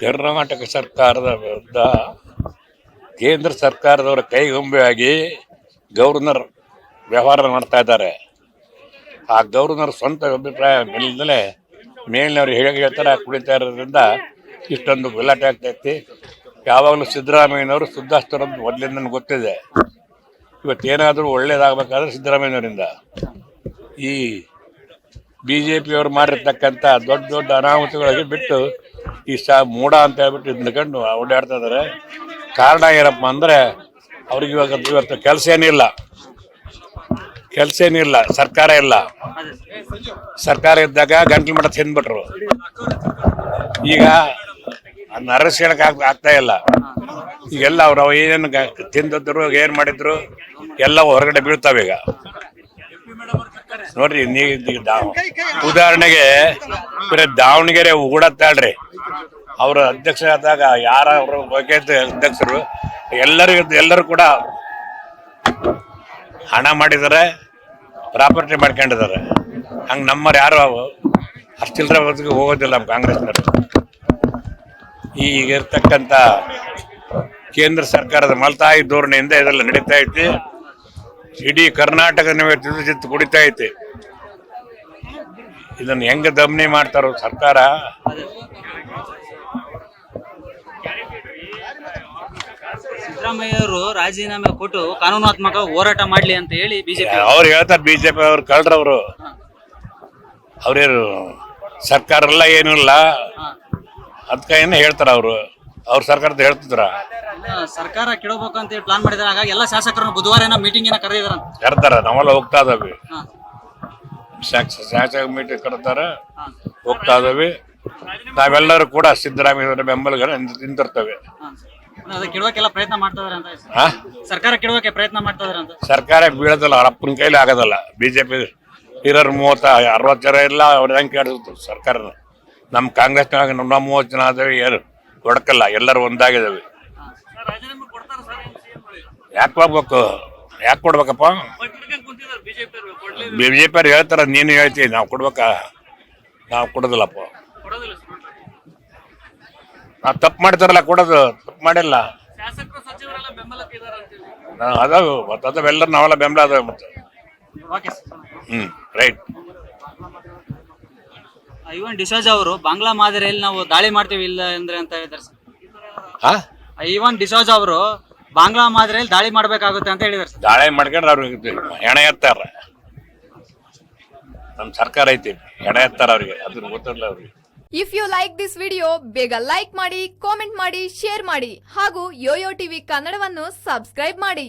ಕರ್ನಾಟಕ ಸರ್ಕಾರದ ವಿರುದ್ಧ ಕೇಂದ್ರ ಸರ್ಕಾರದವರ ಕೈಗೊಂಬೆಯಾಗಿ ಗವರ್ನರ್ ವ್ಯವಹಾರ ಮಾಡ್ತಾ ಇದ್ದಾರೆ. ಆ ಗವರ್ನರ್ ಸ್ವಂತ ಅಭಿಪ್ರಾಯ ಇಲ್ಲದಲೇ ಮೇಲಿನವ್ರು ಹೇಗೆ ಹೇಳ್ತಾರೆ ಕುಡಿತಾ ಇರೋದ್ರಿಂದ ಇಷ್ಟೊಂದು ಗಲಾಟೆ ಆಗ್ತೈತಿ ಯಾವಾಗಲೂ ಸಿದ್ದರಾಮಯ್ಯನವರು ಸುದ್ದಾಸ್ತರಂತ ಮೊದಲಿಂದ ನನಗೆ ಗೊತ್ತಿದೆ. ಇವತ್ತೇನಾದರೂ ಒಳ್ಳೇದಾಗಬೇಕಾದ್ರೆ ಸಿದ್ದರಾಮಯ್ಯನವರಿಂದ. ಈ ಬಿ ಜೆ ಪಿಯವರು ಮಾಡಿರ್ತಕ್ಕಂಥ ದೊಡ್ಡ ದೊಡ್ಡ ಅನಾಹುತಗಳಿಗೆ ಬಿಟ್ಟು ಈ ಸಾ ಮೂಡ ಅಂತ ಹೇಳ್ಬಿಟ್ಟು ಇದ್ಕೊಂಡು ಓಡಾಡ್ತಾ ಇದ್ದಾರೆ ಕಾರಣ ಏನಪ್ಪ ಅಂದರೆ ಅವ್ರಿಗೆ ಇವಾಗ ಇವತ್ತು ಕೆಲಸ ಏನಿಲ್ಲ. ಕೆಲಸ ಏನಿಲ್ಲ. ಸರ್ಕಾರ ಇಲ್ಲ. ಸರ್ಕಾರ ಇದ್ದಾಗ ಗಂಟ್ಲು ಮಠ ತಿಂದ್ಬಿಟ್ರು. ಈಗ ನರಸ್ಕೊಳಕ್ ಆಗ್ ಆಗ್ತಾ ಇಲ್ಲ. ಈಗೆಲ್ಲ ಅವ್ರು ಅವ ಏನೇನು ತಿಂದಿದ್ರು, ಏನು ಮಾಡಿದ್ರು, ಎಲ್ಲ ಹೊರಗಡೆ ಬೀಳ್ತಾವೆ ಈಗ. ನೋಡ್ರಿ ನೀ ಈಗ ದಾ- ಉದಾಹರಣೆಗೆ ಬರೀ ದಾವಣಗೆರೆ ಉಗುಡತ್ತಾಳ್ರಿ. ಅವ್ರ ಅಧ್ಯಕ್ಷ ಆದಾಗ ಯಾರ ಅವ್ರ ಬಗ್ಗೆ ಅಧ್ಯಕ್ಷರು ಎಲ್ಲರಿಗೂ ಎಲ್ಲರೂ ಕೂಡ ಹಣ ಮಾಡಿದ್ದಾರೆ ಪ್ರಾಪರ್ಟಿ ಮಾಡ್ಕೊಂಡಿದ್ದಾರೆ. ಹಂಗೆ ನಮ್ಮವ್ರು ಯಾರು ಅಷ್ಟಿಲ್ಲರ ಬದುಕು ಹೋಗೋದಿಲ್ಲ ನಮ್ಮ ಕಾಂಗ್ರೆಸ್ನವರು. ಈಗ ಇರ್ತಕ್ಕಂಥ ಕೇಂದ್ರ ಸರ್ಕಾರದ ಮಲ್ತಾಯಿ ಧೋರಣೆಯಿಂದ ಇದೆಲ್ಲ ನಡೀತಾ ಐತಿ. ಇಡೀ ಕರ್ನಾಟಕ ಚಿತ್ತು ಕುಡಿತಾ ಐತಿ. ಇದನ್ನ ಹೆಂಗ ದಮನಿ ಮಾಡ್ತಾರೋ ಸರ್ಕಾರ? ಸಿದ್ದರಾಮಯ್ಯ ಅವರು ರಾಜೀನಾಮೆ ಕೊಟ್ಟು ಕಾನೂನಾತ್ಮಕ ಹೋರಾಟ ಮಾಡ್ಲಿ ಅಂತ ಹೇಳಿ ಬಿಜೆಪಿ ಅವ್ರು. ಹೇಳ್ತಾರೆ ಬಿಜೆಪಿ ಅವ್ರು ಕಳ್ರವ್ರು. ಅವ್ರೇನು ಸರ್ಕಾರ ಇಲ್ಲ ಏನೂ ಇಲ್ಲ. ಅದಕ್ಕೆ ಏನು ಹೇಳ್ತಾರೆ ಅವರು? ಅವ್ರ ಸರ್ಕಾರದ ಹೇಳ್ತಿದ್ರ? ಸರ್ಕಾರ ಕೆಡಬೇಕು ಅಂತ ಹೇಳಿ ಪ್ಲಾನ್ ಮಾಡಿದಾರೆ. ಹಾಗಾಗಿ ಎಲ್ಲ ಶಾಸಕರನ್ನು ಬುಧವಾರ ಏನೋ ಮೀಟಿಂಗ್ ಏನೋ ಕರೆದಿದಾರ ಕರ್ತಾರ ನಾವೆಲ್ಲ ಹೋಗ್ತಾ ಇದಾವೆ. ಶಾಸ- ಶಾಸಕ ಮೀಟಿಂಗ್ ಕರ್ತಾರ ಹೋಗ್ತಾ ಇದಾವೆ ನಾವೆಲ್ಲರೂ ಕೂಡ ಸಿದ್ದರಾಮಯ್ಯ ಬೆಂಬಲಿಗರ ನಿಂತಿರ್ತವೆ. ಅದ ಕೆಡವಕ್ಕೆಲ್ಲ ಪ್ರಯತ್ನ ಮಾಡ್ತಾ ಇದಾರೆ ಅಂತ ಹಾ? ಸರ್ಕಾರ ಕೆಡವಕ್ಕೆ ಪ್ರಯತ್ನ ಮಾಡ್ತಾ ಇದಾರೆ ಅಂತ? ಸರ್ಕಾರ ಬೀಳೋದಿಲ್ಲ ಅವ್ರ ಅಪ್ಪನ ಕೈಲಿ ಆಗೋದಲ್ಲ. ಬಿಜೆಪಿ ಇರೋರು ಮೂವತ್ತ ಅರವತ್ತು ಜನ ಇಲ್ಲ ಅವ್ರ ಹೆಂಗೆ ಕೇಳಿಸ್ತು ಸರ್ಕಾರ? ನಮ್ಮ ಕಾಂಗ್ರೆಸ್ನಾಗ ನಮ್ಮ ಮೂವತ್ತು ಜನ ಆದವಿ ಏನು ಹೊಡಕಲ್ಲ ಎಲ್ಲರೂ ಒಂದಾಗಿದ್ದಾವೆ ಯಾಕೆ ಹೋಗ್ಬೇಕು? ಯಾಕೆ ಕೊಡ್ಬೇಕಪ್ಪ? ಬಿಜೆಪಿ ಅವ್ರು ಹೇಳ್ತಾರ ನೀನು ಹೇಳ್ತೀವಿ ನಾವು ಕೊಡ್ಬೇಕಾ? ನಾವು ಕೊಡೋದಿಲ್ಲಪ್ಪ. ನಾವು ತಪ್ಪು ಮಾಡ್ತಾರಲ್ಲ ಕೊಡೋದು ತಪ್ಪು ಮಾಡಿಲ್ಲ. ನಾ- ಅದಾವು ಮತ್ತೆ ಅದಾವೆಲ್ಲರೂ ನಾವೆಲ್ಲ ಬೆಂಬಲ ಅದಾವೆ ಮತ್ತೆ. ಓಕೆ ಹ್ಞೂ ರೈಟ್. ಐವನ್ ಡಿಸೋಜ್ ಅವರು ಬಾಂಗ್ಲಾ ಮಾದರಿಯಲ್ಲಿ ನಾವು ದಾಳಿ ಮಾಡ್ತೀವಿ ಇಲ್ಲ ಅಂದ್ರೆ ಅಂತ ಹೇಳಿದ್ರೆ ಸರ್. ಹಾಂ? ಐವನ್ ಡಿಸೋಜ್ ಅವರು ಬಾಂಗ್ಲಾ ಮಾದರಿಯಲ್ಲಿ ದಾಳಿ ಮಾಡ್ಬೇಕಾಗುತ್ತೆ ಅಂತ ಹೇಳಿದಾರೆ ಸರ್. ದಾಳಿ ಮಾಡ್ಕೊಂಡ್ರೆ ಅವ್ರಿಗೆ ಹೆಣ ಎತ್ತಾರ. ನಮ್ಮ ಸರ್ಕಾರ ಐತಿ, ಹೆಣ ಎತ್ತಾರ ಅವ್ರಿಗೆ, ಅದನ್ನ ಗೊತ್ತಿಲ್ಲ ಅವ್ರಿಗೆ. If you like this video ಬೇಗ ಲೈಕ್ ಮಾಡಿ ಕಾಮೆಂಟ್ ಮಾಡಿ ಶೇರ್ ಮಾಡಿ, ಹಾಗೂ ಯೋಯೋ ಟಿವಿ ಕನ್ನಡವನ್ನು ಸಬ್ಸ್ಕ್ರೈಬ್ ಮಾಡಿ.